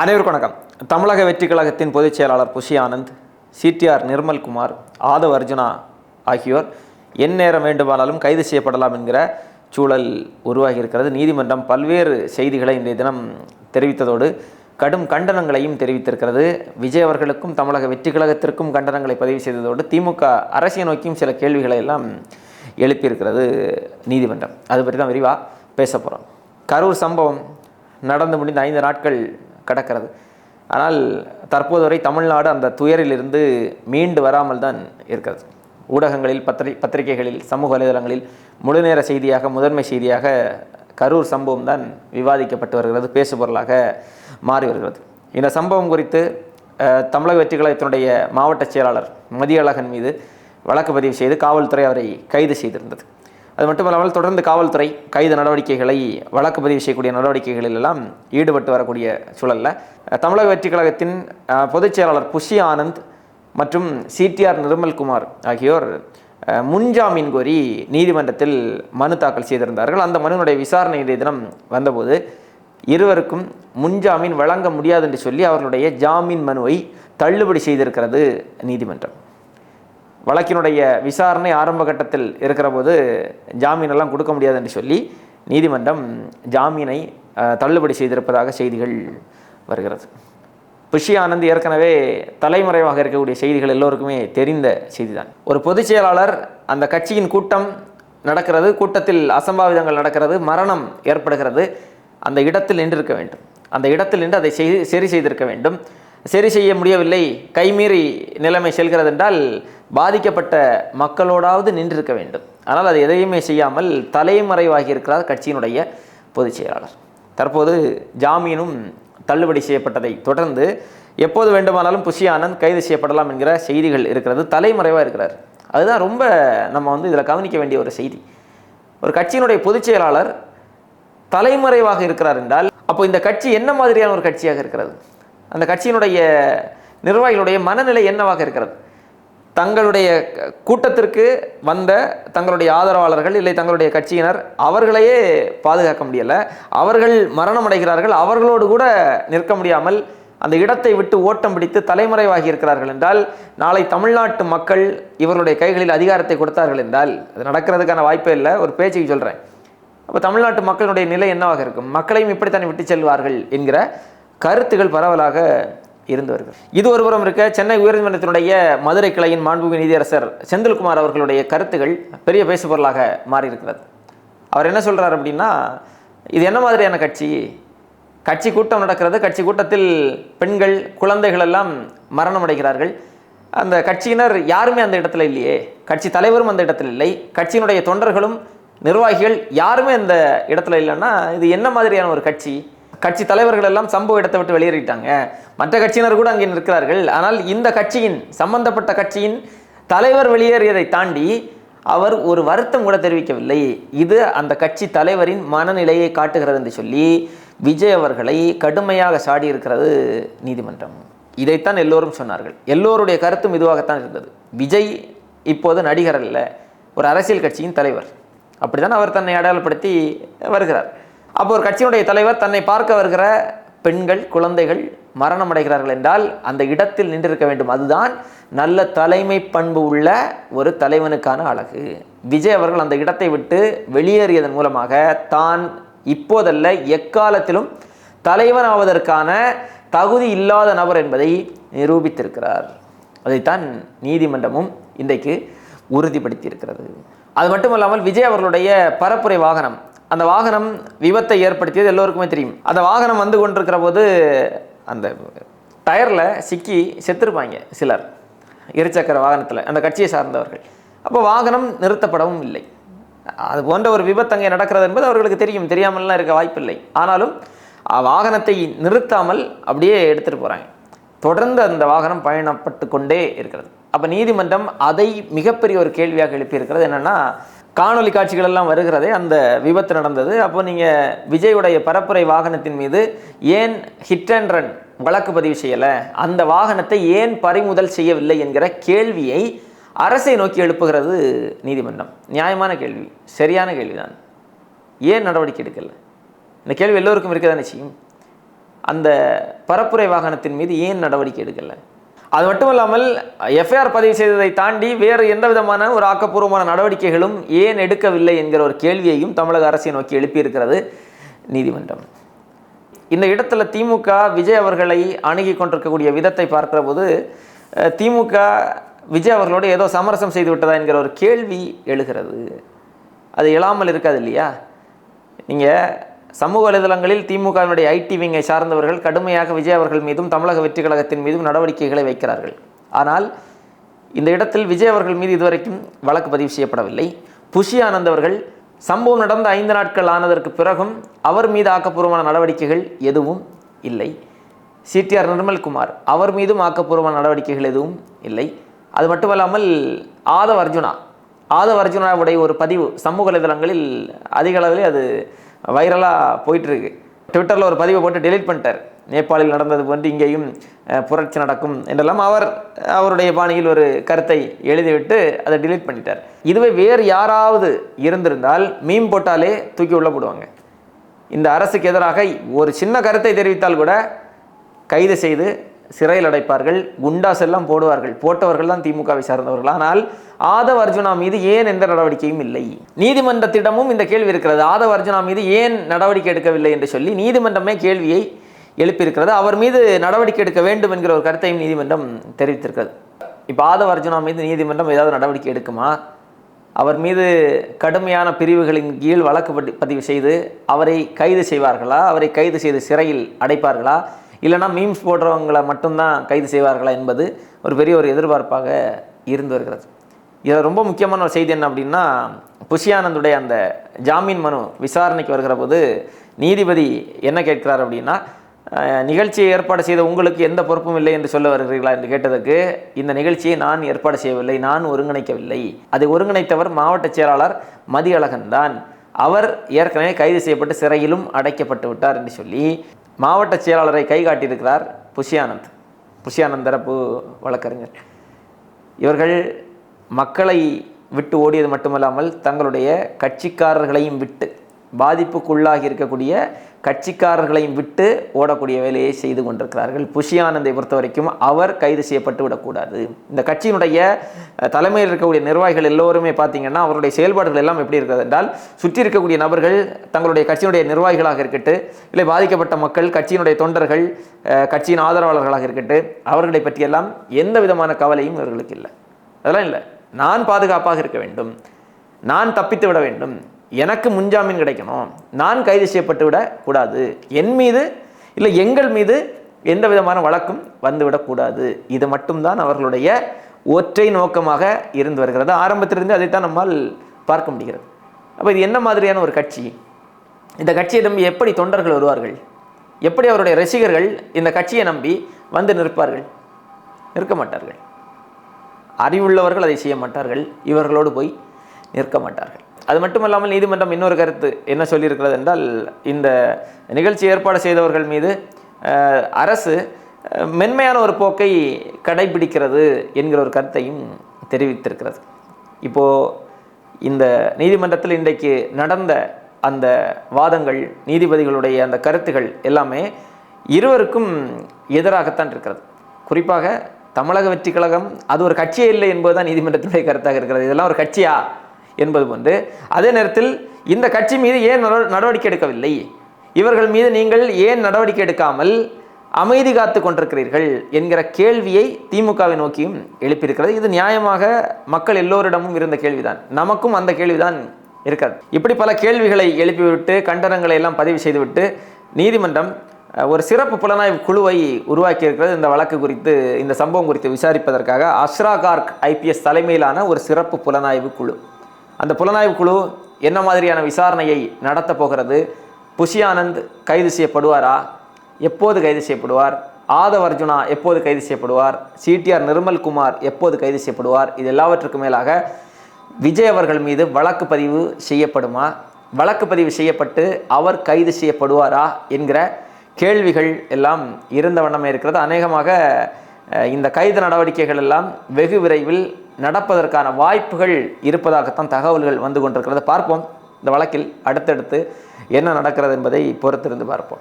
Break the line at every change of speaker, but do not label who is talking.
அனைவருக்கும் வணக்கம். தமிழக வெற்றி கழகத்தின் பொதுச் செயலாளர் புஷி ஆனந்த் சிடிஆர் நிர்மல்குமார் ஆதவ் அர்ஜுனா ஆகியோர் எந்நேரம் வேண்டுமானாலும் கைது செய்யப்படலாம் என்கிற சூழல் உருவாகி இருக்கிறது நீதிமன்றம் பல்வேறு செய்திகளை இன்றைய தினம் தெரிவித்ததோடு கடும் கண்டனங்களையும் தெரிவித்திருக்கிறது. விஜய் அவர்களுக்கும் தமிழக வெற்றி கழகத்திற்கும் கண்டனங்களை பதிவு செய்ததோடு திமுக அரசியல் நோக்கியும் சில கேள்விகளை எல்லாம் எழுப்பியிருக்கிறது நீதிமன்றம். அது பற்றி தான் விரிவாக பேச போகிறோம் கரூர் சம்பவம் நடந்து முடிந்த ஐந்து நாட்கள் கடக்கிறது. ஆனால் தற்போது வரை தமிழ்நாடு அந்த துயரிலிருந்து மீண்டு வராமல் தான் இருக்கிறது. ஊடகங்களில் பத்திரி பத்திரிகைகளில் சமூக வலைதளங்களில் முழுநேர செய்தியாக முதன்மை செய்தியாக கரூர் சம்பவம் தான் விவாதிக்கப்பட்டு வருகிறது பேசுபொருளாக மாறி வருகிறது. இந்த சம்பவம் குறித்து தமிழக வெற்றி கழகத்தினுடைய மாவட்ட செயலாளர் மதியழகன் மீது வழக்கு பதிவு செய்து காவல்துறை அவரை கைது செய்திருந்தது. அது மட்டுமல்லாமல் தொடர்ந்து காவல்துறை கைது நடவடிக்கைகளை வழக்கு பதிவு செய்யக்கூடிய நடவடிக்கைகளில் எல்லாம் ஈடுபட்டு வரக்கூடிய சூழலில். தமிழக வெற்றிக் கழகத்தின் பொதுச் செயலாளர் புஷி ஆனந்த் மற்றும் சிடிஆர் நிர்மல்குமார் ஆகியோர் முன்ஜாமீன் கோரி நீதிமன்றத்தில் மனு தாக்கல் செய்திருந்தார்கள். அந்த மனுவினுடைய விசாரணை தினம் வந்தபோது இருவருக்கும் முன்ஜாமீன் வழங்க முடியாது என்று சொல்லி அவர்களுடைய ஜாமீன் மனுவை தள்ளுபடி செய்திருக்கிறது நீதிமன்றம். வழக்கினுடைய விசாரணை ஆரம்ப கட்டத்தில் இருக்கிற போது ஜாமீனெல்லாம் கொடுக்க முடியாது என்று சொல்லி நீதிமன்றம் ஜாமீனை தள்ளுபடி செய்திருப்பதாக செய்திகள் வருகிறது. புஷி ஆனந்த் ஏற்கனவே தலைமறைவாக இருக்கக்கூடிய செய்திகள் எல்லோருக்குமே தெரிந்த செய்திதான். ஒரு பொதுச் செயலாளர் அந்த கட்சியின் கூட்டம் நடக்கிறது கூட்டத்தில் அசம்பாவிதங்கள் நடக்கிறது மரணம் ஏற்படுகிறது. அந்த இடத்தில் நின்றிருக்க வேண்டும். அந்த இடத்தில் நின்று அதை செய்து சரி செய்திருக்க வேண்டும். சரி செய்ய முடியவில்லை. கைமீறி நிலைமை செல்கிறது என்றால் பாதிக்கப்பட்ட மக்களோடாவது நின்றிருக்க வேண்டும். ஆனால் அது எதையுமே செய்யாமல் தலைமறைவாகி இருக்கிறார் கட்சியினுடைய பொதுச் செயலாளர். தற்போது ஜாமீனும் தள்ளுபடி செய்யப்பட்டதை தொடர்ந்து எப்போது வேண்டுமானாலும் புஷி ஆனந்த் கைது செய்யப்படலாம் என்கிற செய்திகள் இருக்கிறது. தலைமறைவாக இருக்கிறார். அதுதான் ரொம்ப நம்ம வந்து இதில் கவனிக்க வேண்டிய ஒரு செய்தி. ஒரு கட்சியினுடைய பொதுச் செயலாளர் தலைமறைவாக இருக்கிறார் என்றால் அப்போ இந்த கட்சி என்ன மாதிரியான ஒரு கட்சியாக இருக்கிறது? அந்த கட்சியினுடைய நிர்வாகிகளுடைய மனநிலை என்னவாக இருக்கிறது? தங்களுடைய கூட்டத்திற்கு வந்த தங்களுடைய ஆதரவாளர்கள் இல்லை தங்களுடைய கட்சியினர் அவர்களையே பாதுகாக்க முடியலை. அவர்கள் மரணம் அடைகிறார்கள். அவர்களோடு கூட நிற்க முடியாமல் அந்த இடத்தை விட்டு ஓட்டம் பிடித்து தலைமறைவாகி இருக்கிறார்கள் என்றால் நாளை தமிழ்நாட்டு மக்கள் இவர்களுடைய கைகளில் அதிகாரத்தை கொடுத்தார்கள் என்றால் அது நடக்கிறதுக்கான வாய்ப்பே இல்லை. ஒரு பேச்சுக்கு சொல்கிறேன் அப்போ தமிழ்நாட்டு மக்களுடைய நிலை என்னவாக இருக்கும்? மக்களையும் இப்படித்தானே விட்டு செல்வார்கள் என்கிற கருத்துகள் பரவலாக இருந்து வருகிறது. இது ஒருபுறம் இருக்க சென்னை உயர்நீதிமன்றத்தினுடைய மதுரை கிளையின் மாண்புமிகு நீதியரசர் செந்தில்குமார் அவர்களுடைய கருத்துகள் பெரிய பேசுபொருளாக மாறியிருக்கிறது. அவர் என்ன சொல்கிறார் அப்படின்னா இது என்ன மாதிரியான கட்சி? கட்சி கூட்டம் நடக்கிறது. கட்சி கூட்டத்தில் பெண்கள் குழந்தைகள் எல்லாம் மரணம் அடைகிறார்கள். அந்த கட்சியினர் யாருமே அந்த இடத்துல இல்லையே. கட்சி தலைவரும் அந்த இடத்துல இல்லை. கட்சியினுடைய தொண்டர்களும் நிர்வாகிகள் யாருமே அந்த இடத்துல இல்லைன்னா இது என்ன மாதிரியான ஒரு கட்சி? கட்சி தலைவர்கள் எல்லாம் சம்பவ இடத்தை விட்டு வெளியேறிட்டாங்க. மற்ற கட்சியினர் கூட அங்கே நிற்கிறார்கள். ஆனால் இந்த கட்சியின் சம்பந்தப்பட்ட கட்சியின் தலைவர் வெளியேறியதை தாண்டி அவர் ஒரு வருத்தம் கூட தெரிவிக்கவில்லை. இது அந்த கட்சி தலைவரின் மனநிலையை காட்டுகிறது என்று சொல்லி விஜய் அவர்களை கடுமையாக சாடி இருக்கிறது நீதிமன்றம். இதைத்தான் எல்லோரும் சொன்னார்கள். எல்லோருடைய கருத்தும் இதுவாகத்தான் இருந்தது. விஜய் இப்போது நடிகர் அல்ல ஒரு அரசியல் கட்சியின் தலைவர். அப்படிதான் அவர் தன்னை அடையாளப்படுத்தி வருகிறார். அப்போ ஒரு கட்சியினுடைய தலைவர் தன்னை பார்க்க வருகிற பெண்கள் குழந்தைகள் மரணம் அடைகிறார்கள் என்றால் அந்த இடத்தில் நின்றிருக்க வேண்டும். அதுதான் நல்ல தலைமை பண்பு உள்ள ஒரு தலைவனுக்கான அழகு. விஜய் அவர்கள் அந்த இடத்தை விட்டு வெளியேறியதன் மூலமாக தான் இப்போதல்ல எக்காலத்திலும் தலைவன் ஆவதற்கான தகுதி இல்லாத நபர் என்பதை நிரூபித்திருக்கிறார். அதைத்தான் நீதிமன்றமும் இன்றைக்கு உறுதிப்படுத்தியிருக்கிறது. அது மட்டுமல்லாமல் விஜய் அவர்களுடைய பரப்புரை வாகனம் அந்த வாகனம் விபத்தை ஏற்படுத்தியது எல்லோருக்குமே தெரியும். அந்த வாகனம் வந்து கொண்டிருக்கிற போது அந்த டயரில் சிக்கி செத்துருப்பாங்க சிலர். இருசக்கர வாகனத்தில் அந்த கட்சியை சார்ந்தவர்கள். அப்போ வாகனம் நிறுத்தப்படவும் இல்லை. அது போன்ற ஒரு விபத்து அங்கே நடக்கிறது என்பது அவர்களுக்கு தெரியும். தெரியாமல்லாம் இருக்க வாய்ப்பில்லை. ஆனாலும் வாகனத்தை நிறுத்தாமல் அப்படியே எடுத்துகிட்டு போகிறாங்க தொடர்ந்து அந்த வாகனம் பயணப்பட்டு கொண்டே இருக்கிறது. அப்போ நீதிமன்றம் அதை மிகப்பெரிய ஒரு கேள்வியாக எழுப்பியிருக்கிறது. என்னென்னா காணொலி காட்சிகள் எல்லாம் வருகிறதே அந்த விபத்து நடந்தது. அப்போ நீங்கள் விஜயுடைய பரப்புரை வாகனத்தின் மீது ஏன் ஹிட் அண்ட் ரன் வழக்கு பதிவு செய்யலை? அந்த வாகனத்தை ஏன் பறிமுதல் செய்யவில்லை என்கிற கேள்வியை அரசை நோக்கி எழுப்புகிறது நீதிமன்றம். நியாயமான கேள்வி சரியான கேள்விதான். ஏன் நடவடிக்கை எடுக்கல? இந்த கேள்வி எல்லோருக்கும் இருக்க தானே செய்யும்? அந்த பரப்புரை வாகனத்தின் மீது ஏன் நடவடிக்கை எடுக்கலை? அது மட்டுமல்லாமல் எஃப்ஐஆர் பதிவு செய்ததை தாண்டி வேறு எந்த விதமான ஒரு ஆக்கப்பூர்வமான நடவடிக்கைகளும் ஏன் எடுக்கவில்லை என்கிற ஒரு கேள்வியையும் தமிழக அரசை நோக்கி எழுப்பியிருக்கிறது நீதிமன்றம். இந்த இடத்துல திமுக விஜய் அவர்களை அணுகி கொண்டிருக்கக்கூடிய விதத்தை பார்க்கிற போது திமுக விஜய் அவர்களோடு ஏதோ சமரசம் செய்து விட்டதா என்கிற ஒரு கேள்வி எழுகிறது. அது எழாமல் இருக்காது இல்லையா? நீங்கள் சமூக வலைதளங்களில் திமுகவினுடைய ஐடி விங்கை சார்ந்தவர்கள் கடுமையாக விஜய் அவர்கள் மீதும் தமிழக வெற்றி கழகத்தின் மீதும் நடவடிக்கைகளை வைக்கிறார்கள். ஆனால் இந்த இடத்தில் விஜய் அவர்கள் மீது இதுவரைக்கும் வழக்கு பதிவு செய்யப்படவில்லை. புஷி ஆனந்த் அவர்கள் சம்பவம் நடந்த ஐந்து நாட்கள் ஆனதற்கு பிறகும் அவர் மீது ஆக்கப்பூர்வமான நடவடிக்கைகள் எதுவும் இல்லை. சிடிஆர் நிர்மல்குமார் அவர் மீதும் ஆக்கப்பூர்வமான நடவடிக்கைகள் எதுவும் இல்லை. அது மட்டுமல்லாமல் ஆதவ் அர்ஜுனா ஆதவ் அர்ஜுனாவுடைய ஒரு பதிவு சமூக வலைதளங்களில் அதிக அளவில் அது வைரலாக போயிட்டுருக்கு. ட்விட்டரில் ஒரு பதிவை போட்டு டெலீட் பண்ணிட்டார். நேபாளில் நடந்தது போன்று இங்கேயும் புரட்சி நடக்கும் என்றெல்லாம் அவர் அவருடைய பாணியில் ஒரு கருத்தை எழுதிவிட்டு அதை டிலீட் பண்ணிட்டார். இதுவே வேறு யாராவது இருந்திருந்தால் மீம் போட்டாலே தூக்கி உள்ள போடுவாங்க. இந்த அரசுக்கு எதிராக ஒரு சின்ன கருத்தை தெரிவித்தால் கூட கைது செய்து சிறையில் அடைப்பார்கள் குண்டாஸ் எல்லாம் போடுவார்கள். போட்டவர்கள் தான் திமுகவை சார்ந்தவர்கள். ஆனால் ஆதவ அர்ஜுனா மீது ஏன் எந்த நடவடிக்கையும் இல்லை? நீதிமன்றத்திடமும் இந்த கேள்வி இருக்கிறது. ஆதவ அர்ஜுனா மீது ஏன் நடவடிக்கை எடுக்கவில்லை என்று சொல்லி நீதிமன்றமே கேள்வியை எழுப்பியிருக்கிறது. அவர் மீது நடவடிக்கை எடுக்க வேண்டும் என்கிற ஒரு கருத்தையும் நீதிமன்றம் தெரிவித்திருக்கிறது. இப்போ ஆதவ அர்ஜுனா மீது நீதிமன்றம் ஏதாவது நடவடிக்கை எடுக்குமா? அவர் மீது கடுமையான பிரிவுகளின் கீழ் வழக்கு பதிவு செய்து அவரை கைது செய்வார்களா? அவரை கைது செய்து சிறையில் அடைப்பார்களா? இல்லைனா மீம்ஸ் போடுறவங்களை மட்டும்தான் கைது செய்வார்களா என்பது ஒரு பெரிய ஒரு எதிர்பார்ப்பாக இருந்து வருகிறது. இதில் ரொம்ப முக்கியமான ஒரு செய்தி என்ன அப்படின்னா புஷியானந்துடைய அந்த ஜாமீன் மனு விசாரணைக்கு வருகிற போது நீதிபதி என்ன கேட்கிறார் அப்படின்னா நிகழ்ச்சியை ஏற்பாடு செய்த உங்களுக்கு எந்த பொறுப்பும் இல்லை என்று சொல்ல வருகிறீர்களா என்று கேட்டதுக்கு இந்த நிகழ்ச்சியை நான் ஏற்பாடு செய்யவில்லை நான் ஒருங்கிணைக்கவில்லை. அதை ஒருங்கிணைத்தவர் மாவட்ட செயலாளர் மதியழகன் தான். அவர் ஏற்கனவே கைது செய்யப்பட்டு சிறையிலும் அடைக்கப்பட்டு விட்டார் என்று சொல்லி மாவட்ட செயலாளரை கை காட்டியிருக்கிறார் புஷியானந்த். புஷியானந்த் தரப்பு வழக்கறிஞர். இவர்கள் மக்களை விட்டு ஓடியது மட்டுமல்லாமல் தங்களுடைய கட்சிக்காரர்களையும் விட்டு பாதிப்புக்குள்ளாகி இருக்கக்கூடிய கட்சிக்காரர்களையும் விட்டு ஓடக்கூடிய வேலையை செய்து கொண்டிருக்கிறார்கள். புஷியானந்தை பொறுத்த வரைக்கும் அவர் கைது செய்யப்பட்டு விடக்கூடாது. இந்த கட்சியினுடைய தலைமையில் இருக்கக்கூடிய நிர்வாகிகள் எல்லோருமே பார்த்தீங்கன்னா அவருடைய செயல்பாடுகள் எல்லாம் எப்படி இருக்கிறது என்றால் சுற்றி இருக்கக்கூடிய நபர்கள் தங்களுடைய கட்சியினுடைய நிர்வாகிகளாக இருக்கட்டு இல்லை பாதிக்கப்பட்ட மக்கள் கட்சியினுடைய தொண்டர்கள் கட்சியின் ஆதரவாளர்களாக இருக்கட்டும் அவர்களை பற்றியெல்லாம் எந்த விதமான கவலையும் இவர்களுக்கு இல்லை. அதெல்லாம் இல்லை. நான் பாதுகாப்பாக இருக்க வேண்டும். நான் தப்பித்து விட வேண்டும். எனக்கு முன்ஜாமீன் கிடைக்கணும். நான் கைது செய்யப்பட்டு விடக்கூடாது என் மீது இல்லை எங்கள் மீது எந்த விதமான வழக்கும் வந்துவிடக்கூடாது இது மட்டும்தான் அவர்களுடைய ஒற்றை நோக்கமாக இருந்து வருகிறது. ஆரம்பத்திலிருந்து அதைத்தான் நம்மால் பார்க்க முடிகிறது. அப்போ இது என்ன மாதிரியான ஒரு கட்சி? இந்த கட்சியை நம்பி எப்படி தொண்டர்கள் வருவார்கள்? எப்படி அவருடைய ரசிகர்கள் இந்த கட்சியை நம்பி வந்து நிற்பார்கள்? நிற்க மாட்டார்கள். அறிவுள்ளவர்கள் அதை செய்ய மாட்டார்கள். இவர்களோடு போய் நிற்க மாட்டார்கள். அது மட்டுமல்லாமல் நீதிமன்றம் இன்னொரு கருத்து என்ன சொல்லியிருக்கிறது என்றால் இந்த நிகழ்ச்சி ஏற்பாடு செய்தவர்கள் மீது அரசு மென்மையான ஒரு போக்கை கடைபிடிக்கிறது என்கிற ஒரு கருத்தையும் தெரிவித்திருக்கிறது. இப்போது இந்த நீதிமன்றத்தில் இன்றைக்கு நடந்த அந்த வாதங்கள் நீதிபதிகளுடைய அந்த கருத்துகள் எல்லாமே இருவருக்கும் எதிராகத்தான் இருக்கிறது. குறிப்பாக தமிழக வெற்றி கழகம் அது ஒரு கட்சியே இல்லை என்பதுதான் நீதிமன்றத்தினுடைய கருத்தாக இருக்கிறது. இதெல்லாம் ஒரு கட்சியா என்பது போன்று. அதே நேரத்தில் இந்த கட்சி மீது ஏன் நடவடிக்கை எடுக்கவில்லை? இவர்கள் மீது நீங்கள் ஏன் நடவடிக்கை எடுக்காமல் அமைதி காத்து கொண்டிருக்கிறீர்கள் என்கிற கேள்வியை திமுகவை நோக்கியும் எழுப்பியிருக்கிறது. இது நியாயமாக மக்கள் எல்லோரிடமும் இருந்த கேள்விதான். நமக்கும் அந்த கேள்விதான் இருக்காது இப்படி பல கேள்விகளை எழுப்பிவிட்டு கண்டனங்களை எல்லாம் பதிவு செய்துவிட்டு நீதிமன்றம் ஒரு சிறப்பு புலனாய்வு குழுவை உருவாக்கியிருக்கிறது இந்த வழக்கு குறித்து இந்த சம்பவம் குறித்து விசாரிப்பதற்காக அஸ்ராகார்க் ஐபிஎஸ் தலைமையிலான ஒரு சிறப்பு புலனாய்வு குழு. அந்த புலனாய்வு குழு என்ன மாதிரியான விசாரணையை நடத்தப் போகிறது? புஷி ஆனந்த் கைது செய்யப்படுவாரா? எப்போது கைது செய்யப்படுவார்? ஆதவ் அர்ஜுனா எப்போது கைது செய்யப்படுவார்? சிடிஆர் நிர்மல்குமார் எப்போது கைது செய்யப்படுவார்? இது எல்லாவற்றுக்கும் மேலாக விஜய் அவர்கள் மீது வழக்கு பதிவு செய்யப்படுமா? வழக்கு பதிவு செய்யப்பட்டு அவர் கைது செய்யப்படுவாரா? என்கிற கேள்விகள் எல்லாம் இருந்த வண்ணமே இருக்கிறது. அநேகமாக இந்த கைது நடவடிக்கைகள் எல்லாம் வெகு விரைவில் நடப்பதற்கான வாய்ப்புகள் இருப்பதாகத்தான் தகவல்கள் வந்து கொண்டிருக்கிறது. பார்ப்போம். இந்த வழக்கில் அடுத்தடுத்து என்ன நடக்கிறது என்பதை பொறுத்திருந்து பார்ப்போம்.